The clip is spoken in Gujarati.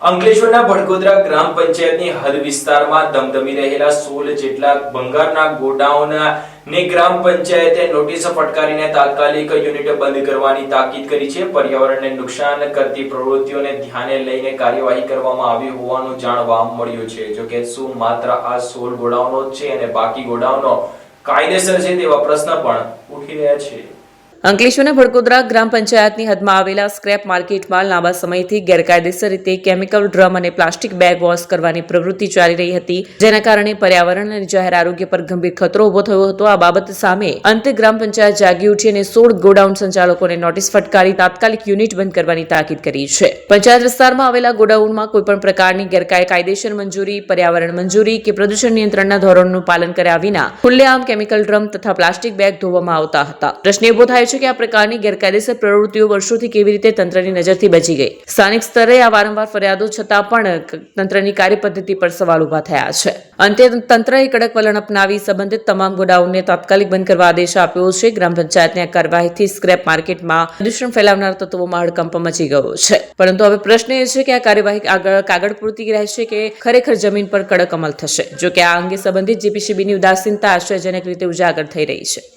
અંકલેશ્વરના ભડકોદરા ગ્રામ પંચાયતની હદ વિસ્તારમાં ધમધમી રહેલા સોળ જેટલા ભંગારના ગોડાઉન ને ગ્રામ પંચાયતે નોટિસ ફટકારીને તાત્કાલિક યુનિટ બંધ કરવાની તાકીદ કરી છે. પર્યાવરણને નુકસાન કરતી પ્રવૃત્તિઓને ધ્યાને લઈને કાર્યવાહી કરવામાં આવી હોવાનું જાણવા મળ્યું છે. જો કે શું માત્ર આ સોળ ગોડાઉનો છે અને બાકી ગોડાઉનો કાયદેસર છે તેવા પ્રશ્ન પણ ઉઠી રહ્યા છે. અંકલેશ્વરના ભડકોદરા ગ્રામ પંચાયતની હદમાં આવેલા સ્ક્રેપ માર્કેટમાં લાંબા સમયથી ગેરકાયદેસર રીતે કેમિકલ, ડ્રમ અને પ્લાસ્ટિક બેગ વોશ કરવાની પ્રવૃત્તિ ચાલી રહી હતી, જેના કારણે પર્યાવરણ અને જાહેર આરોગ્ય પર ગંભીર ખતરો ઊભો થયો હતો. આ બાબત સામે અંતે ગ્રામ પંચાયત જાગી ઉઠી અને સોળ ગોડાઉન સંચાલકોને નોટિસ ફટકારી તાત્કાલિક યુનિટ બંધ કરવાની તાકીદ કરી છે. પંચાયત વિસ્તારમાં આવેલા ગોડાઉનમાં કોઈપણ પ્રકારની ગેરકાયદેસર મંજૂરી, પર્યાવરણ મંજૂરી કે પ્રદૂષણ નિયંત્રણના ધોરણનું પાલન કર્યા વિના ખુલ્લેઆમ કેમિકલ, ડ્રમ તથા પ્લાસ્ટિક બેગ ધોવામાં આવતા હતા. પ્રશ્ન ઊભો થાય છે કે આ પ્રકારની ગેરકાયદેસર પ્રવૃત્તિઓ વર્ષોથી કેવી રીતે તંત્રની નજરથી બચી ગઈ? સ્થાનિક સ્તરે આ વારંવાર ફરિયાદો છતાં પણ તંત્રની કાર્યપદ્ધતિ પર સવાલ ઊભા થયા છે. અંતે તંત્રએ કડક વલણ અપનાવી સંબંધિત તમામ ગોડાઉનને તાત્કાલિક બંધ કરવા આદેશ આપ્યો છે. ગ્રામ પંચાયતની આ કાર્યવાહીથી સ્ક્રેપ માર્કેટમાં પ્રદૂષણ ફેલાવનાર તત્વોમાં હડકંપ મચી ગયો છે. પરંતુ હવે પ્રશ્ન એ છે કે આ કાર્યવાહી આગળ કાગળ પૂરતી રહેશે કે ખરેખર જમીન પર કડક અમલ થશે? જો કે આ અંગે સંબંધિત જીપીસીબીની ઉદાસીનતા આશ્ચર્યજનક રીતે ઉજાગર થઈ રહી છે.